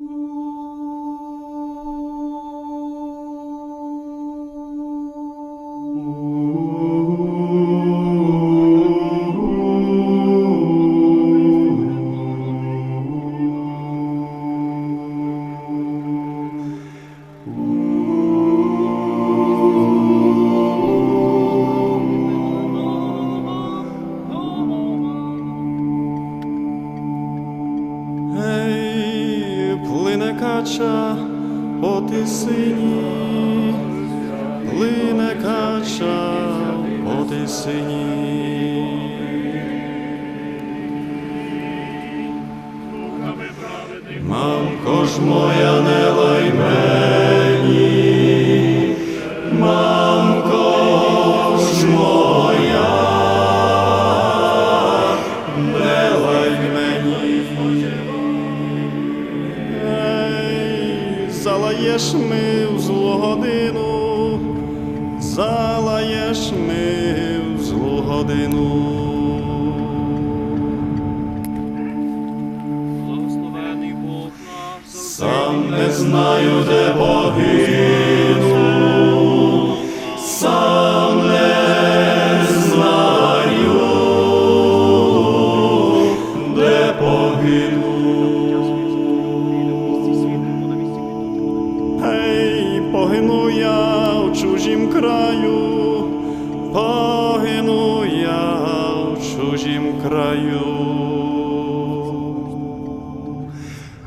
Música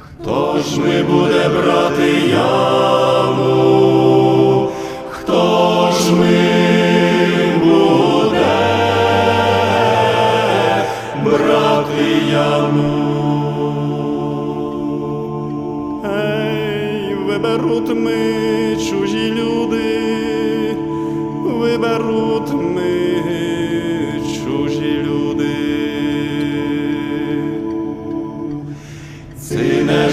Хто ж ми буде брати яву? Хто ж ми?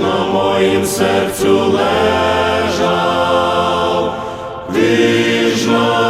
на моїм серцю лежав, вічно.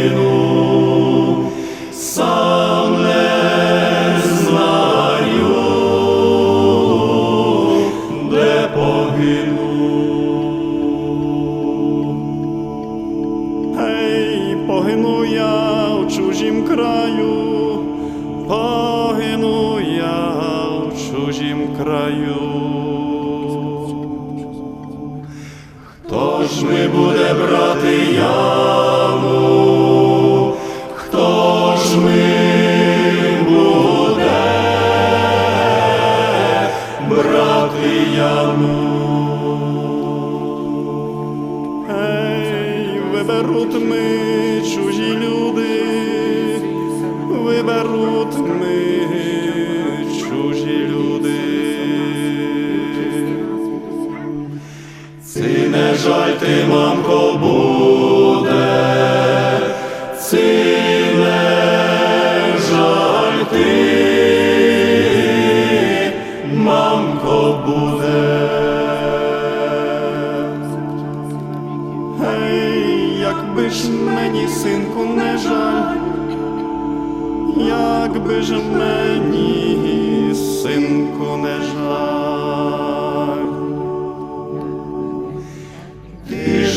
Хто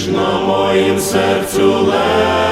Ти на моїм серцю лежав,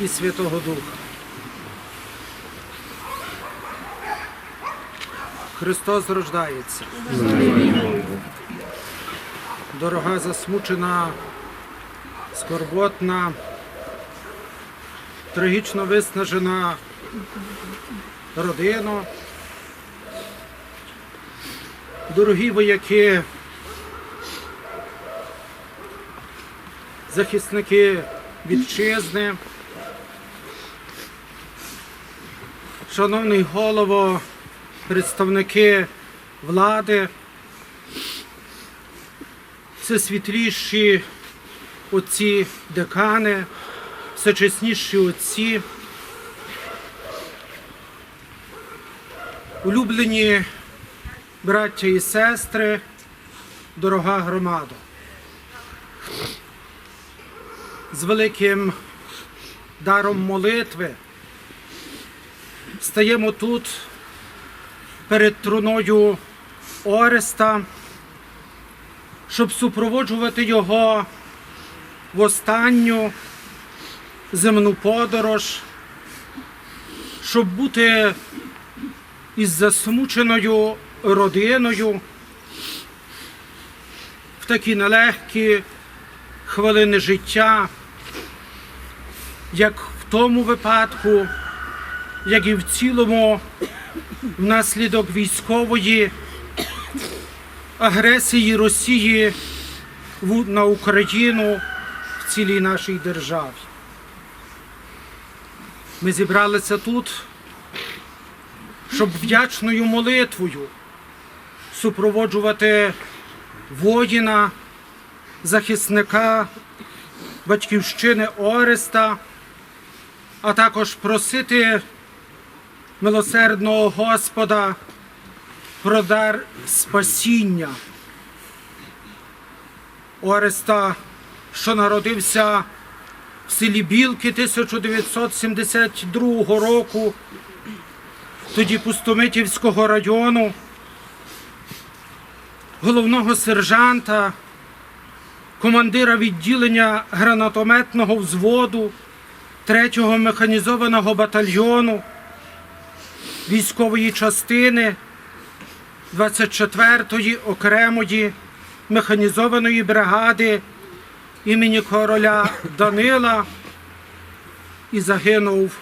і Святого Духа. Христос рождається. Дорога засмучена, скорботна, трагічно виснажена родина. Дорогі вояки, захисники вітчизни, шановний голово, представники влади, всесвітліші отці декани, всечесніші отці, улюблені браття і сестри, дорога громада. з великим даром молитви стаємо тут перед труною Ореста, щоб супроводжувати його в останню земну подорож, щоб бути із засмученою родиною в такі нелегкі хвилини життя, як в тому випадку, як і в цілому внаслідок військової агресії Росії на Україну в цілій нашій державі. Ми зібралися тут, щоб вдячною молитвою супроводжувати воїна, захисника батьківщини Ореста, а також просити милосердного Господа про дар спасіння. Ореста, що народився в селі Білки 1972 року, тоді Пустомитівського району, головного сержанта командира відділення гранатометного взводу 3-го механізованого батальйону військової частини 24-ї окремої механізованої бригади імені короля Данила і загинув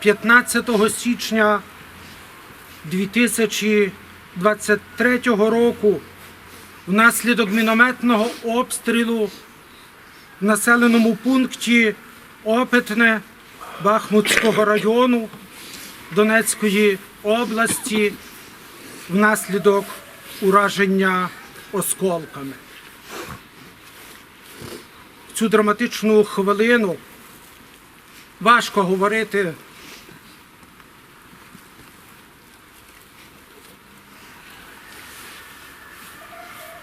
15 січня 2023 року внаслідок мінометного обстрілу в населеному пункті Опитне Бахмутського району Донецької області внаслідок ураження осколками. В цю драматичну хвилину важко говорити.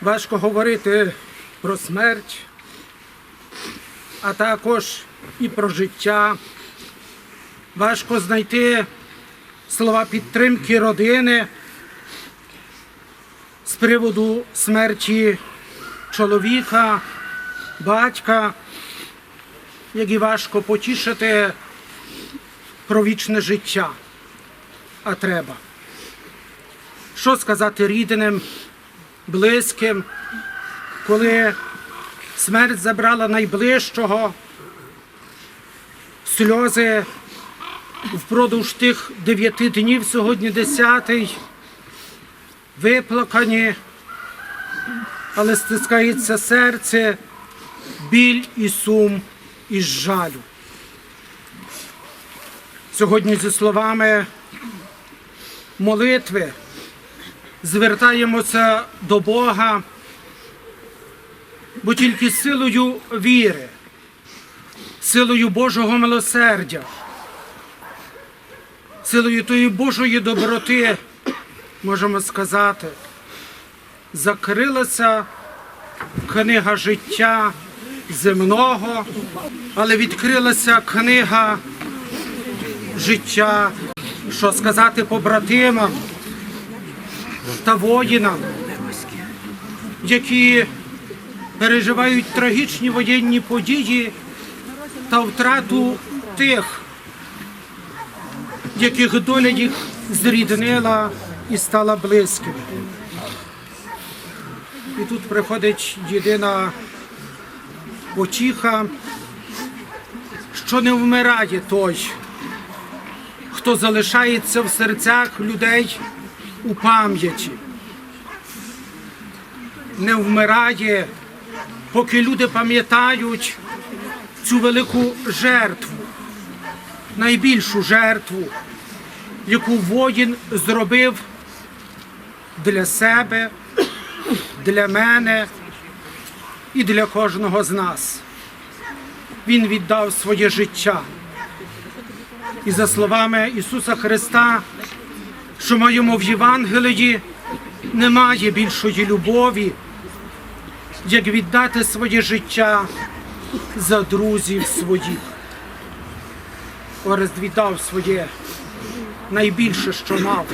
Важко говорити про смерть, а також і про життя. Важко знайти слова підтримки родини з приводу смерті чоловіка, батька, як і важко потішити про вічне життя. А треба. Що сказати рідним, близьким, коли смерть забрала найближчого, сльози впродовж тих дев'яти днів, сьогодні десятий, виплакані, але стискається серце, біль і сум і жалю. Сьогодні зі словами молитви звертаємося до Бога, бо тільки силою віри, силою Божого милосердя, силою тої Божої доброти, можемо сказати, закрилася книга життя земного, але відкрилася книга життя, що сказати побратимам та воїнам, які переживають трагічні воєнні події та втрату тих, яких доля їх зріднила і стала близькими. І тут приходить єдина потіха, що не вмирає той, хто залишається в серцях людей у пам'яті. Не вмирає, поки люди пам'ятають цю велику жертву, найбільшу жертву, яку воїн зробив для себе, для мене і для кожного з нас. Він віддав своє життя. І за словами Ісуса Христа, що маємо в Євангелії, немає більшої любові, як віддати своє життя за друзів своїх. Орест віддав своє найбільше, що мав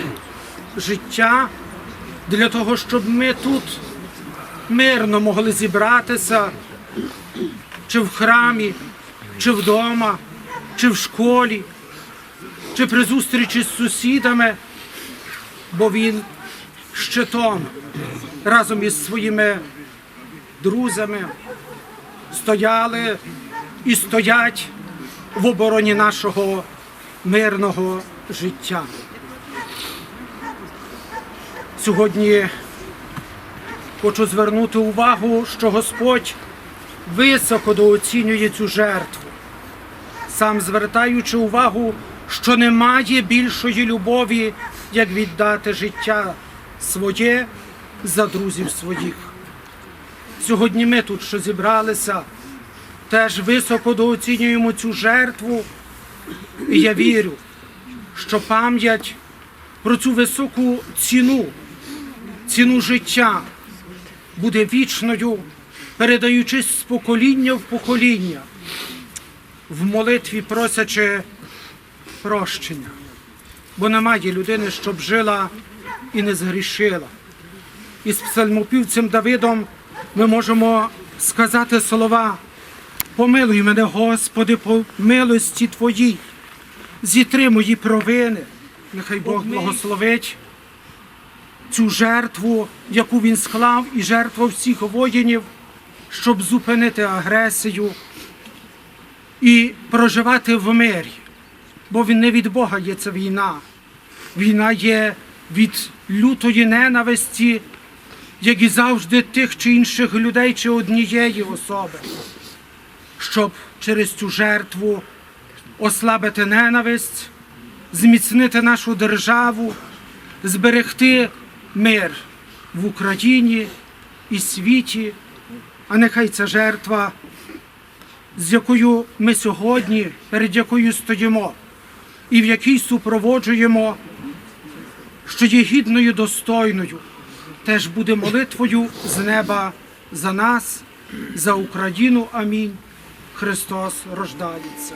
життя для того, щоб ми тут мирно могли зібратися, чи в храмі, чи вдома, чи в школі, чи при зустрічі з сусідами, бо він щитом разом із своїми друзями стояли і стоять в обороні нашого мирного життя. Сьогодні хочу звернути увагу, що Господь високо дооцінює цю жертву, сам звертаючи увагу, що немає більшої любові, як віддати життя своє за друзів своїх. Сьогодні ми тут, що зібралися, теж високо дооцінюємо цю жертву, і я вірю, що пам'ять про цю високу ціну, ціну життя буде вічною, передаючись з покоління в покоління, в молитві просячи прощення. Бо немає людини, щоб жила і не згрішила. І з псалмопівцем Давидом ми можемо сказати слова. Помилуй мене, Господи, по милості Твоїй, зітри мої провини. Нехай Бог благословить цю жертву, яку він склав, і жертву всіх воїнів, щоб зупинити агресію і проживати в мирі. Бо він не від Бога є ця війна. Війна є від лютої ненависті, як і завжди тих чи інших людей чи однієї особи, щоб через цю жертву ослабити ненависть, зміцнити нашу державу, зберегти мир в Україні і світі, а нехай ця жертва, з якою ми сьогодні, перед якою стоїмо, і в якій супроводжуємо, що є гідною, достойною, теж буде молитвою з неба за нас, за Україну. Амінь. Христос рождається.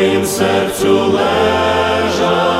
моїм серцю лежав,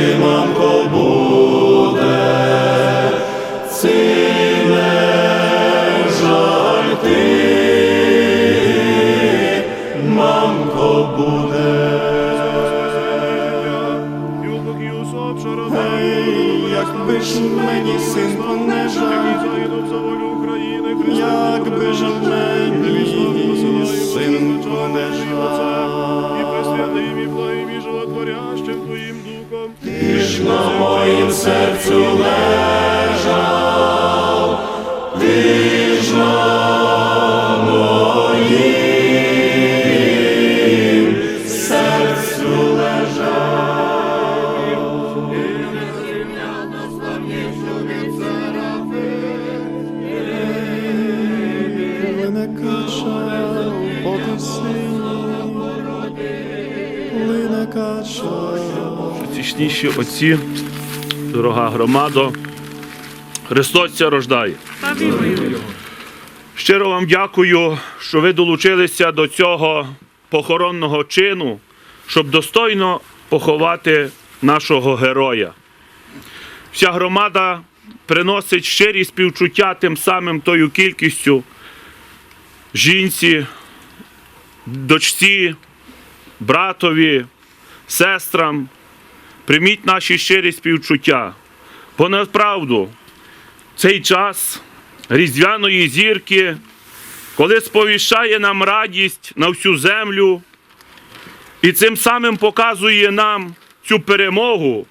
жаль серцю лежав, на моїм серцю лежав. Мене качав по тисині, плине качав. Цічніші отці, дорога громадо, Христос ся рождає. Щиро вам дякую, що ви долучилися до цього похоронного чину, щоб достойно поховати нашого героя. Вся громада приносить щирі співчуття тим самим тою кількістю жінці, дочці, братові, сестрам, прийміть наші щирі співчуття. Бо направду цей час різдвяної зірки, коли сповіщає нам радість на всю землю і цим самим показує нам цю перемогу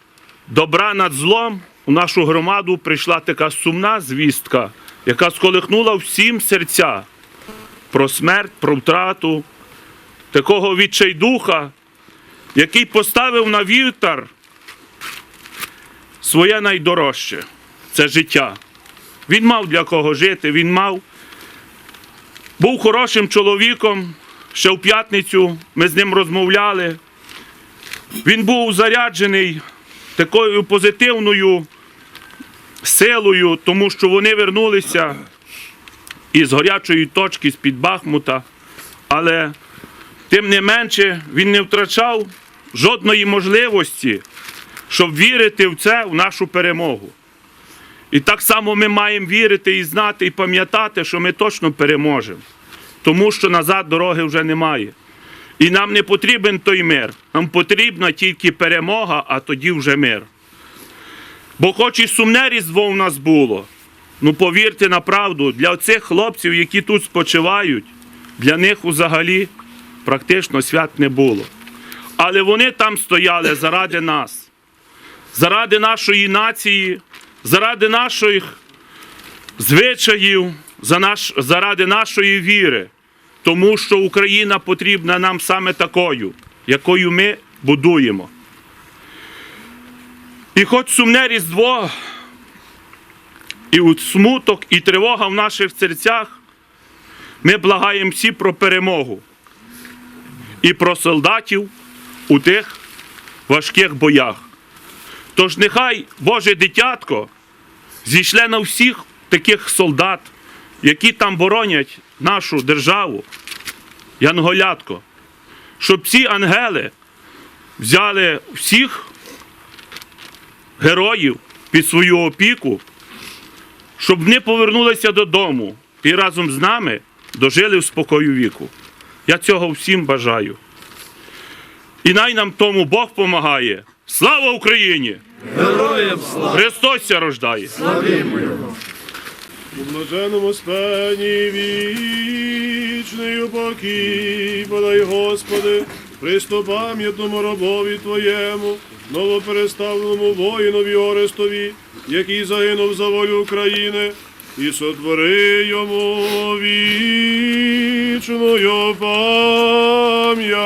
добра над злом, у нашу громаду прийшла така сумна звістка, яка сколихнула всім серця про смерть, про втрату такого відчайдуха, який поставив на вівтар своє найдорожче це життя. Він мав для кого жити, він мав. Був хорошим чоловіком. Ще в п'ятницю ми з ним розмовляли. Він був заряджений такою позитивною силою, тому що вони вернулися із гарячої точки, з-під Бахмута. Але тим не менше він не втрачав жодної можливості, щоб вірити в це, в нашу перемогу. І так само ми маємо вірити і знати, і пам'ятати, що ми точно переможемо, тому що назад дороги вже немає. І нам не потрібен той мир. Нам потрібна тільки перемога, а тоді вже мир. Бо хоч і сумне різдво в нас було, ну повірте на правду, для цих хлопців, які тут спочивають, для них взагалі практично свят не було. Але вони там стояли заради нас, заради нашої нації, заради наших звичаїв, заради нашої віри. Тому що Україна потрібна нам саме такою, якою ми будуємо. І хоч сумне різдво, і от смуток, і тривога в наших серцях, ми благаємо всі про перемогу і про солдатів у тих важких боях. Тож нехай Боже дитятко зійшле на всіх таких солдат, які там боронять нашу державу, Янголятко, щоб ці ангели взяли всіх героїв під свою опіку, щоб вони повернулися додому і разом з нами дожили в спокою віку. Я цього всім бажаю. І най нам тому Бог помагає. Слава Україні! Героям слава! Христос ся рождає! У блаженному спенні вічний упокій, подай, Господи, пристопам'ятному рабові Твоєму, новопереставленому воїнові Орестові, який загинув за волю України, і сотвори йому вічною пам'ять.